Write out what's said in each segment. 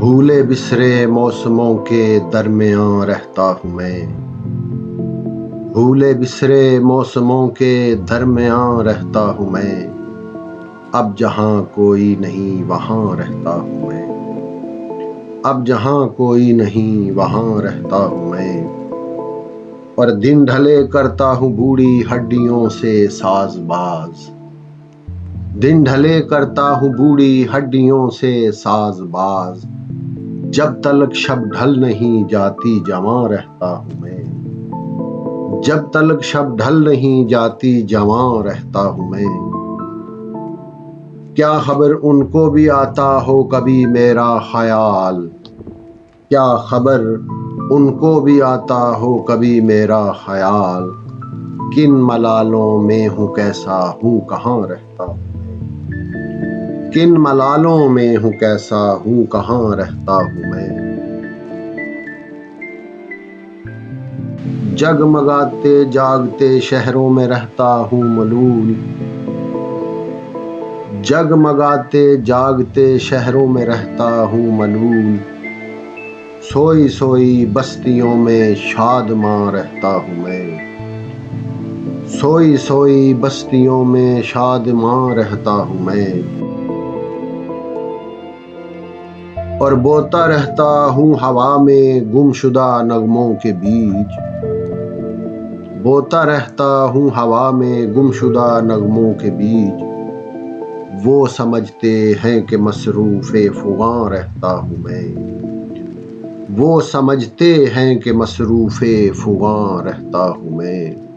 बिसरे मौसमों के दरमियान रहता हूँ मैं। भूले बिसरे मौसमों के दरमियान रहता हूँ मैं। अब जहाँ कोई नहीं, वहाँ रहता हूँ मैं। अब जहाँ कोई नहीं, वहाँ रहता हूँ मैं। और दिन ढले करता हूँ बूढ़ी हड्डियों से साजबाज दिन ढले करता हूँ बूढ़ी हड्डियों से साजबाज जब तलक शब ढल नहीं जाती जमा रहता हूँ मैं। जब तलक शब ढल नहीं जाती जमा रहता हूँ मैं। क्या खबर उनको भी आता हो कभी मेरा ख्याल? क्या खबर उनको भी आता हो कभी मेरा ख्याल? किन मलालों में हूँ, कैसा हूँ, कहाँ रहता हूँ किन मलालों में हूँ कैसा, हूँ कहाँ रहता हूँ मैं? जगमगाते जागते शहरों में रहता हूँ मलूल। जगमगाते जागते शहरों में रहता हूँ मलूल। सोई सोई बस्तियों में शाद माँ रहता हूँ मैं। सोई सोई बस्तियों में शाद माँ रहता हूँ मैं। और बोता रहता हूँ हवा में गुमशुदा नगमों के बीच। बोता रहता हूँ हवा में गुमशुदा नगमों के बीच। वो समझते हैं कि मसरूफ़ फुगा रहता हूँ मैं। वो समझते हैं कि मसरूफ़ फुगा रहता हूँ मैं।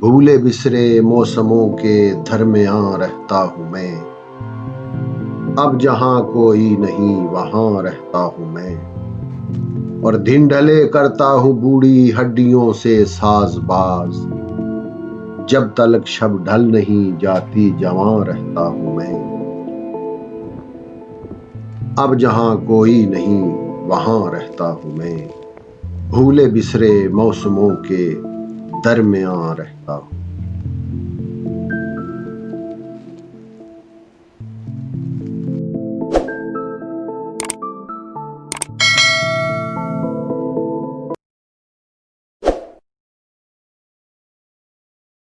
भूले बिसरे मौसमों के दरमियान रहता हूँ मैं। अब जहाँ कोई नहीं, वहाँ रहता हूँ मैं। और दिन ढले करता हूँ बूढ़ी हड्डियों से साजबाज जब तलक शब ढल नहीं जाती जवां रहता हूँ मैं। अब जहाँ कोई नहीं, वहाँ रहता हूँ मैं। भूले बिसरे मौसमों के दरमियान रहता हूँ।